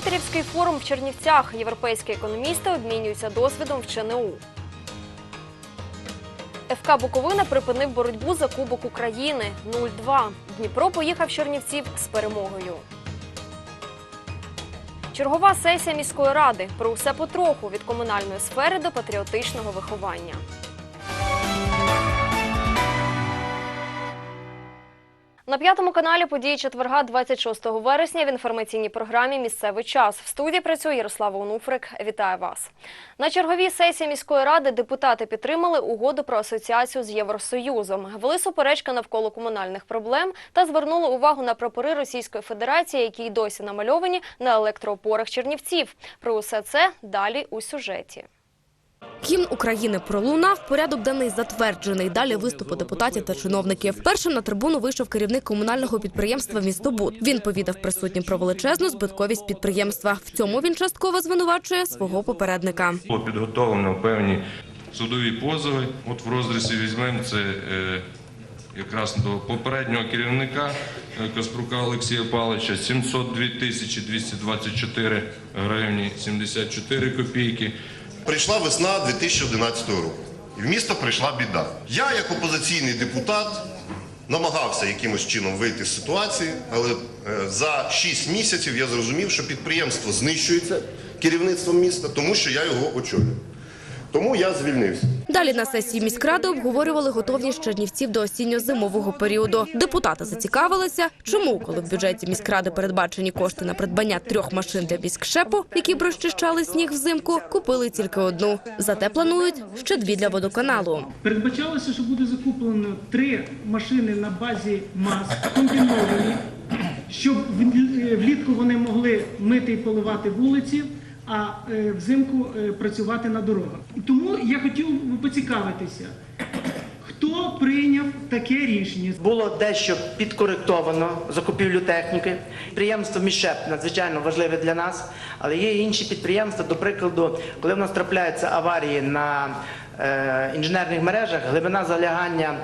Шумпетерівський форум в Чернівцях. Європейські економісти обмінюються досвідом в ЧНУ. ФК Буковина припинив боротьбу за Кубок України 0-2. Дніпро поїхав з Чернівців з перемогою. Чергова сесія міської ради про усе потроху від комунальної сфери до патріотичного виховання. На п'ятому каналі події четверга, 26 вересня, в інформаційній програмі Місцевий час. В студії працює Ярослава Онуфрик. Вітаю вас. На черговій сесії міської ради депутати підтримали угоду про асоціацію з Євросоюзом. Вели суперечки навколо комунальних проблем та звернули увагу на прапори Російської Федерації, які й досі намальовані на електроопорах Чернівців. Про усе це далі у сюжеті. Гімн України пролунав, порядок денний затверджений. Далі виступи депутатів та чиновників. Першим на трибуну вийшов керівник комунального підприємства «Містобуд». Він повідав присутнім про величезну збитковість підприємства. В цьому він частково звинувачує свого попередника. Було підготовлено певні судові позови. От в розрізі візьмемо це е, якраз до попереднього керівника е, Каспрука Олексія Павловича 702 тисячі 224 гривні 74 копійки. Прийшла весна 2011 року. І в місто прийшла біда. Я, як опозиційний депутат, намагався якимось чином вийти з ситуації, але е, за 6 місяців я зрозумів, що підприємство знищується керівництвом міста, тому що я його очолюю. Тому я звільнився. Далі на сесії міськради обговорювали готовність чернівців до осінньо-зимового періоду. Депутати зацікавилися, чому, коли в бюджеті міськради передбачені кошти на придбання трьох машин для військшепу, які б розчищали сніг взимку, купили тільки одну. Зате планують ще дві для водоканалу. Передбачалося, що буде закуплено три машини на базі МАЗ комбіновані, щоб влітку вони могли мити і поливати вулиці, а е, взимку е, працювати на дорогах. Тому я хотів поцікавитися, хто прийняв таке рішення? Було дещо підкоректовано закупівлю техніки. Підприємство Мішеп надзвичайно важливе для нас, але є інші підприємства. До прикладу, коли в нас трапляються аварії на е, інженерних мережах, глибина залягання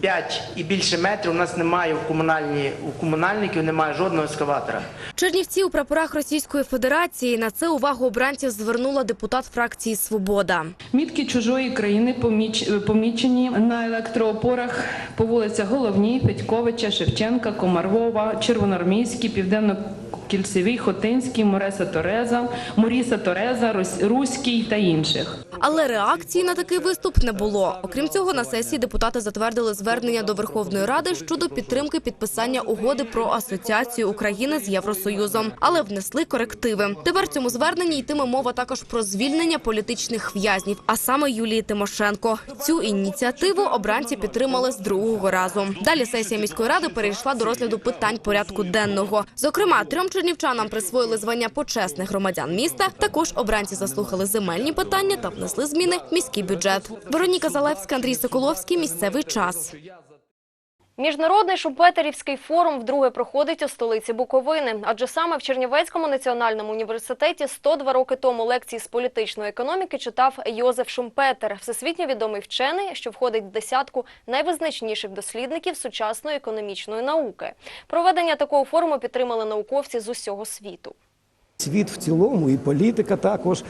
5 і більше метрів. У нас немає в комунальні у комунальників, немає жодного ескаватора. Чернівці у прапорах Російської Федерації на це увагу обранців звернула депутат фракції Свобода. Мітки чужої країни поміч- помічені на електроопорах по вулицях Головній, Федьковича, Шевченка, Комаргова, Червоноармійській, Південно-Кільцевій, Хотинській, Мореса Тореза, Моріса Тореза, Рус- Руській та інших. Але реакції на такий виступ не було. Окрім цього, на сесії депутати затвердили звернення до Верховної Ради щодо підтримки підписання угоди про асоціацію України з Євросоюзом, але внесли корективи. Тепер цьому зверненні йтиме мова також про звільнення політичних в'язнів, а саме Юлії Тимошенко. Цю ініціативу обранці підтримали з другого разу. Далі сесія міської ради перейшла до розгляду питань порядку денного. Зокрема, трьом чернівчанам присвоїли звання почесних громадян міста. Також обранці заслухали земельні питання та внесли зміни в міський бюджет. Вероніка Залевська, Андрій Соколовський. Місцевий час. Міжнародний Шумпетерівський форум вдруге проходить у столиці Буковини, адже саме в Чернівецькому національному університеті 102 роки тому лекції з політичної економіки читав Йозеф Шумпетер, всесвітньо відомий вчений, що входить в десятку найвизначніших дослідників сучасної економічної науки. Проведення такого форуму підтримали науковці з усього світу. Світ в цілому і політика також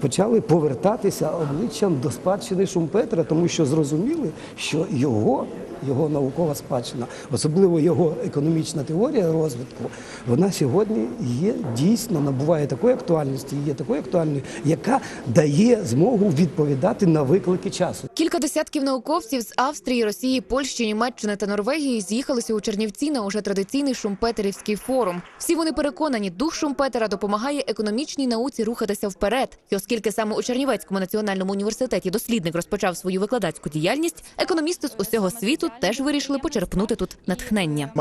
почали повертатися обличчям до спадщини Шумпетера, тому що зрозуміли, що його, його наукова спадщина, особливо його економічна теорія розвитку, вона сьогодні є дійсно набуває такої актуальності, є такою актуальною, яка дає змогу відповідати на виклики часу. Кілька десятків науковців з Австрії, Росії, Польщі, Німеччини та Норвегії з'їхалися у Чернівці на уже традиційний Шумпетерівський форум. Всі вони переконані, дух Шумпетера допомагає економічній науці рухатися вперед. І оскільки саме у Чернівецькому національному університеті дослідник розпочав свою викладацьку діяльність, економісти з усього світу теж вирішили почерпнути тут натхнення.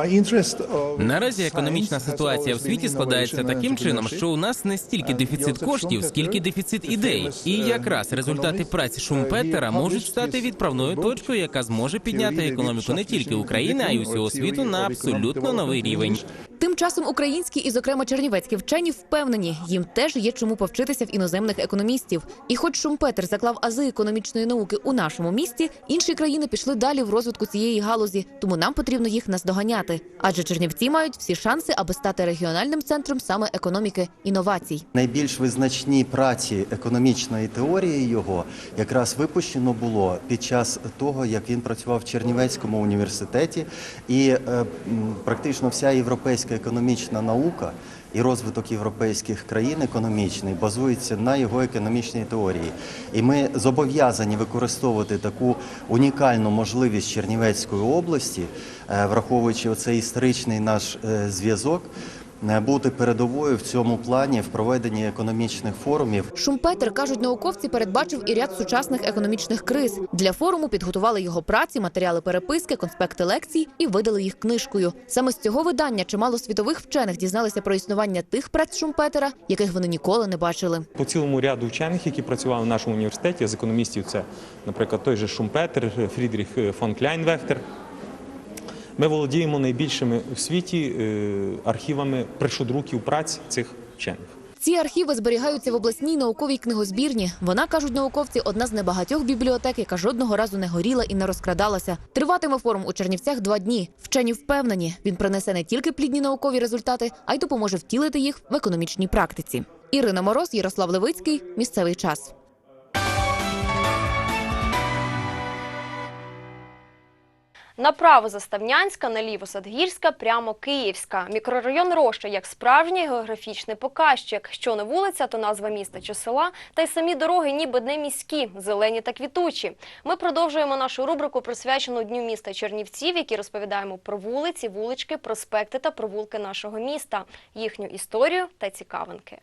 Наразі економічна ситуація в світі складається таким чином, що у нас не стільки дефіцит коштів, скільки дефіцит ідей. І якраз результати праці Шумпетера можуть стати відправною точкою, яка зможе підняти економіку не тільки України, а й усього світу на абсолютно новий рівень. Тим часом українські і, зокрема, чернівецькі вчені впевнені, їм теж є чому повчитися в іноземних економістів. І хоч Шумпетер заклав ази економічної науки у нашому місті, інші країни пішли далі в розвитку цієї галузі, тому нам потрібно їх наздоганяти. Адже Чернівці мають всі шанси, аби стати регіональним центром саме економіки інновацій. Найбільш визначні праці економічної теорії його якраз випущено було під час того, як він працював в Чернівецькому університеті, і е, практично вся європейська економічна наука і розвиток європейських країн економічний базується на його економічній теорії. І ми зобов'язані використовувати таку унікальну можливість Чернівецької області, е, враховуючи оцей історичний наш е, зв'язок. Е, Бути передовою в цьому плані в проведенні економічних форумів Шумпетер, кажуть науковці, передбачив і ряд сучасних економічних криз. Для форуму підготували його праці, матеріали переписки, конспекти лекцій і видали їх книжкою. Саме з цього видання чимало світових вчених дізналися про існування тих праць Шумпетера, яких вони ніколи не бачили. По цілому ряду вчених, які працювали в нашому університеті, з економістів, це, наприклад, той же Шумпетер, Фрідріх фон Кляйнвехтер. Ми володіємо найбільшими у світі е, архівами першодруків праць цих вчених. Ці архіви зберігаються в обласній науковій книгозбірні. Вона кажуть науковці, одна з небагатьох бібліотек, яка жодного разу не горіла і не розкрадалася. Триватиме форум у Чернівцях два дні. Вчені впевнені, він принесе не тільки плідні наукові результати, а й допоможе втілити їх в економічній практиці. Ірина Мороз, Ярослав Левицький. Місцевий час. Направо Заставнянська, наліво Садгірська, прямо Київська. Мікрорайон Роща як справжній географічний показчик. Що не вулиця, то назва міста чи села, та й самі дороги ніби не міські, зелені та квітучі. Ми продовжуємо нашу рубрику, присвячену Дню міста Чернівців, які розповідаємо про вулиці, вулички, проспекти та провулки нашого міста, їхню історію та цікавинки.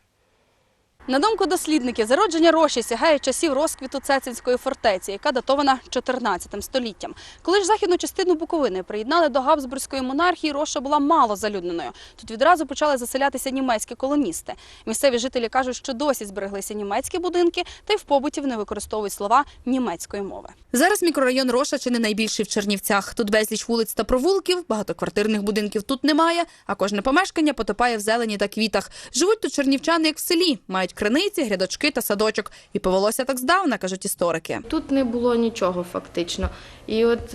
На думку дослідників, зародження Роші сягає часів розквіту Цецинської фортеці, яка датована 14 століттям. Коли ж західну частину Буковини приєднали до Габсбурзької монархії, Роша була мало залюдненою. Тут відразу почали заселятися німецькі колоністи. Місцеві жителі кажуть, що досі збереглися німецькі будинки, та й в побуті не використовують слова німецької мови. Зараз мікрорайон Роша чи не найбільший в Чернівцях. Тут безліч вулиць та провулків, багатоквартирних будинків тут немає, а кожне помешкання потопає в зелені та квітах. Живуть тут чернівчани як в селі, мають криниці, грядочки та садочок. І повелося так здавна, кажуть історики. Тут не було нічого фактично. І от,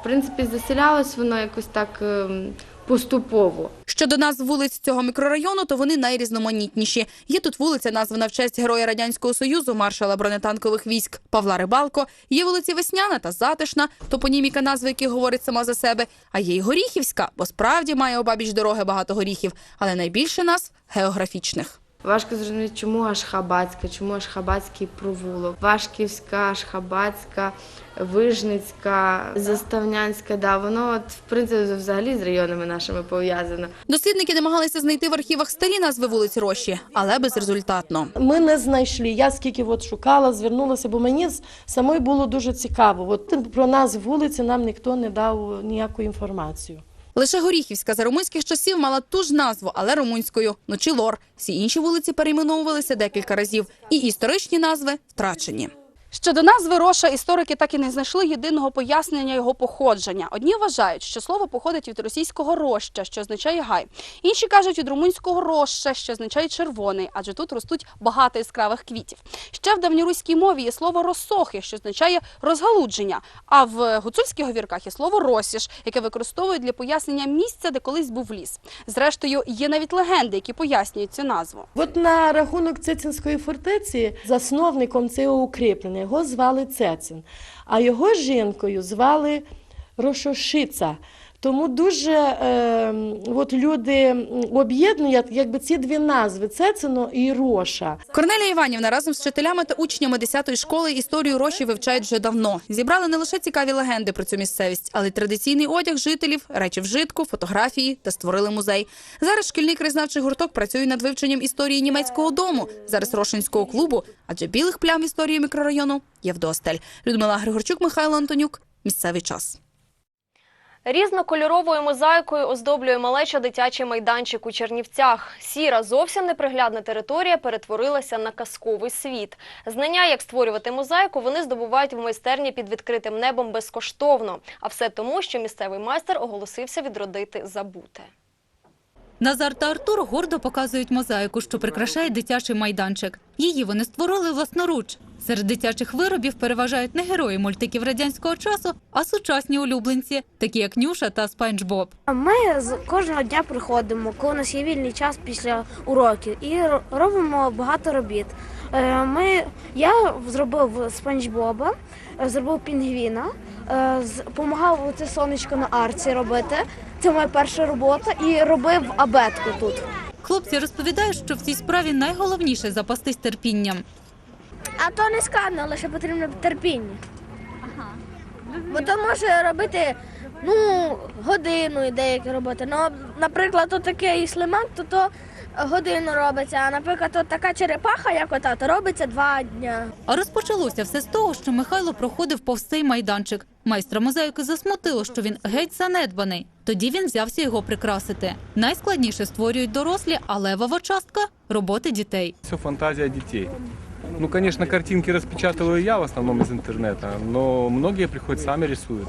в принципі, заселялось воно якось так ем, поступово. Щодо назв вулиць цього мікрорайону, то вони найрізноманітніші. Є тут вулиця, названа в честь героя радянського союзу, маршала бронетанкових військ Павла Рибалко. Є вулиці Весняна та Затишна, топоніміка назви, яких говорить сама за себе. А є й Горіхівська, бо справді має обабіч дороги багато горіхів, але найбільше назв географічних. Важко зрозуміти, чому аж Хабацька, чому аж Хабацький провулок. Вашківська, аж Хабацька, Вижницька, Заставнянська. Да, воно от, в принципі взагалі з районами нашими пов'язано. Дослідники намагалися знайти в архівах старі назви вулиць Рощі, але безрезультатно. Ми не знайшли. Я скільки от шукала, звернулася, бо мені з- самої було дуже цікаво. От про нас вулиці нам ніхто не дав ніяку інформацію. Лише Горіхівська за румунських часів мала ту ж назву, але румунською – ночі лор. Всі інші вулиці перейменовувалися декілька разів. І історичні назви втрачені. Щодо назви Роша, історики так і не знайшли єдиного пояснення його походження. Одні вважають, що слово походить від російського роща, що означає гай. Інші кажуть від румунського роща, що означає червоний, адже тут ростуть багато яскравих квітів. Ще в давньоруській мові є слово росохи, що означає розгалудження. А в гуцульських говірках є слово росіш, яке використовують для пояснення місця, де колись був ліс. Зрештою, є навіть легенди, які пояснюють цю назву. От на рахунок Цецинської фортеці засновником цього укріплення його звали Цецин, а його жінкою звали Рошошиця. Тому дуже е, от люди об'єднують якби ці дві назви Цецино і Роша. Корнелія Іванівна разом з вчителями та учнями 10-ї школи історію Рощі вивчають вже давно. Зібрали не лише цікаві легенди про цю місцевість, але й традиційний одяг жителів, речі вжитку, фотографії та створили музей. Зараз шкільний краєзнавчий гурток працює над вивченням історії німецького дому, зараз Рошинського клубу, адже білих плям історії мікрорайону є вдосталь. Людмила Григорчук, Михайло Антонюк. Місцевий час. Різнокольоровою мозаїкою оздоблює малеча дитячий майданчик у Чернівцях. Сіра, зовсім неприглядна територія перетворилася на казковий світ. Знання, як створювати мозаїку, вони здобувають в майстерні під відкритим небом безкоштовно. А все тому, що місцевий майстер оголосився відродити забуте. Назар та Артур гордо показують мозаїку, що прикрашає дитячий майданчик. Її вони створили власноруч. Серед дитячих виробів переважають не герої мультиків радянського часу, а сучасні улюбленці, такі як Нюша та Спанч Боб. Ми з кожного дня приходимо, коли у нас є вільний час після уроків, і робимо багато робіт. Е, Ми, я зробив спанч Боба, е, зробив пінгвіна, допомагав це сонечко на арці робити. Це моя перша робота, і робив абетку тут. Хлопці розповідають, що в цій справі найголовніше запастись терпінням. А то не складно, лише потрібно терпіння. Бо то може робити ну, годину і деякі роботи. Ну, наприклад, то такий слимак, то то годину робиться. А наприклад, то така черепаха, як ота, то робиться два дня. А розпочалося все з того, що Михайло проходив повз цей майданчик. Майстра мозаїки засмутило, що він геть занедбаний. Тоді він взявся його прикрасити. Найскладніше створюють дорослі, а левова частка роботи дітей. Все фантазия детей. Ну, конечно, картинки распечатываю я в основном из интернета, но многие приходят сами рисуют.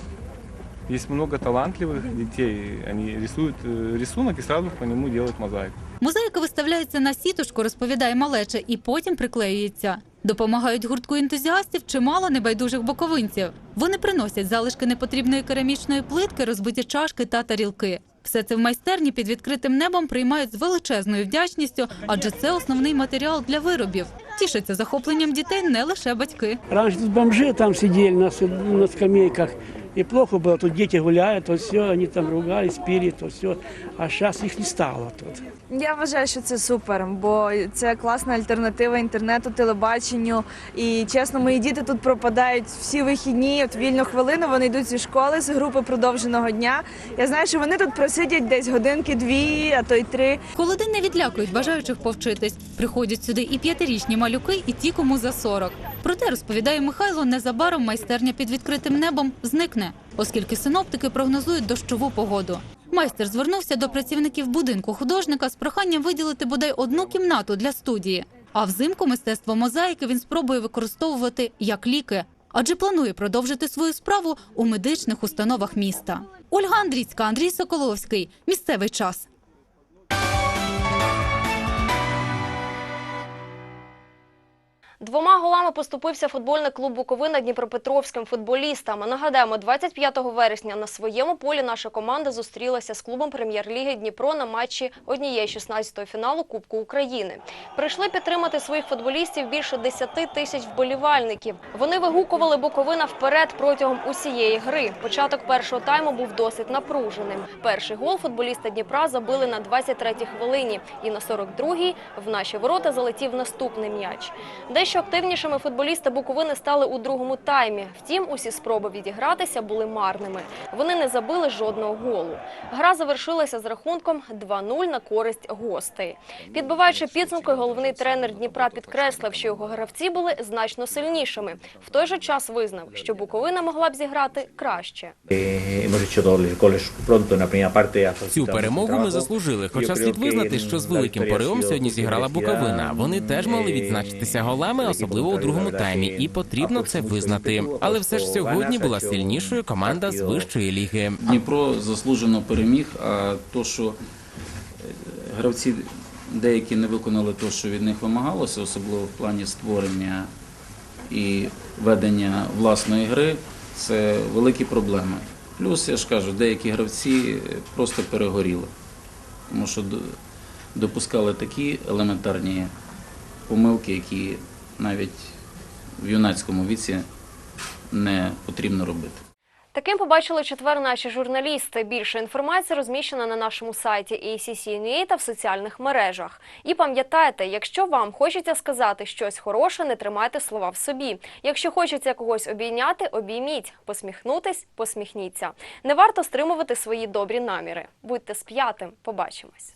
Есть много талантливых детей, они рисуют э, рисунок и сразу по нему делают мозаику. Мозаїка виставляється на сіточку, розповідає малеча, і потім приклеюється. Допомагають гуртку ентузіастів чимало небайдужих боковинців. Вони приносять залишки непотрібної керамічної плитки, розбиті чашки та тарілки. Все це в майстерні під відкритим небом приймають з величезною вдячністю, адже це основний матеріал для виробів. Тішаться захопленням дітей не лише батьки. Раньше тут бомжи там сидели на, с- на скамейках, и плохо было. Тут дети гуляют, то все, они там ругались, пили, то все. А сейчас их не стало тут. Я вважаю, що це супер, бо це класна альтернатива інтернету, телебаченню. І чесно, мої діти тут пропадають всі вихідні. От вільну хвилину вони йдуть зі школи з групи продовженого дня. Я знаю, що вони тут просидять десь годинки, дві, а то й три. Холоди не відлякують бажаючих повчитись. Приходять сюди і п'ятирічні малюки, і ті, кому за 40. Проте, розповідає Михайло, незабаром майстерня під відкритим небом зникне, оскільки синоптики прогнозують дощову погоду. Майстер звернувся до працівників будинку художника з проханням виділити бодай одну кімнату для студії. А взимку мистецтво мозаїки він спробує використовувати як ліки, адже планує продовжити свою справу у медичних установах міста. Ольга Андрійська, Андрій Соколовський. Місцевий час. Двома голами поступився футбольний клуб Буковина Дніпропетровським футболістам. Нагадаємо, 25 вересня на своєму полі наша команда зустрілася з клубом прем'єр-ліги Дніпро на матчі однієї 16-го фіналу Кубку України. Прийшли підтримати своїх футболістів більше 10 тисяч вболівальників. Вони вигукували Буковина вперед протягом усієї гри. Початок першого тайму був досить напруженим. Перший гол футболісти Дніпра забили на 23-й хвилині, і на 42-й в наші ворота залетів наступний м'яч. Дещо активнішими футболісти Буковини стали у другому таймі. Втім, усі спроби відігратися були марними. Вони не забили жодного голу. Гра завершилася з рахунком 2-0 на користь гостей. Підбиваючи підсумки, головний тренер Дніпра підкреслив, що його гравці були значно сильнішими. В той же час визнав, що Буковина могла б зіграти краще. Ha Цю перемогу ми заслужили. Хоча слід визнати, що з великим поривом сьогодні зіграла. Буковина. Вони теж мали відзначитися голами, особливо у другому таймі, і потрібно це визнати. Але все ж сьогодні була сильнішою команда з вищої ліги. Дніпро заслужено переміг, а то, що е, гравці деякі не виконали те, що від них вимагалося, особливо в плані створення і ведення власної гри, це великі проблеми. Плюс, я ж кажу, деякі гравці просто перегоріли, тому що допускали такі елементарні помилки, які навіть в юнацькому віці не потрібно робити. Таким побачили четвер наші журналісти. Більше інформації розміщена на нашому сайті ACC.NUA та в соціальних мережах. І пам'ятайте, якщо вам хочеться сказати щось хороше, не тримайте слова в собі. Якщо хочеться когось обійняти, обійміть. Посміхнутись, посміхніться. Не варто стримувати свої добрі наміри. Будьте сп'ятим. Побачимось.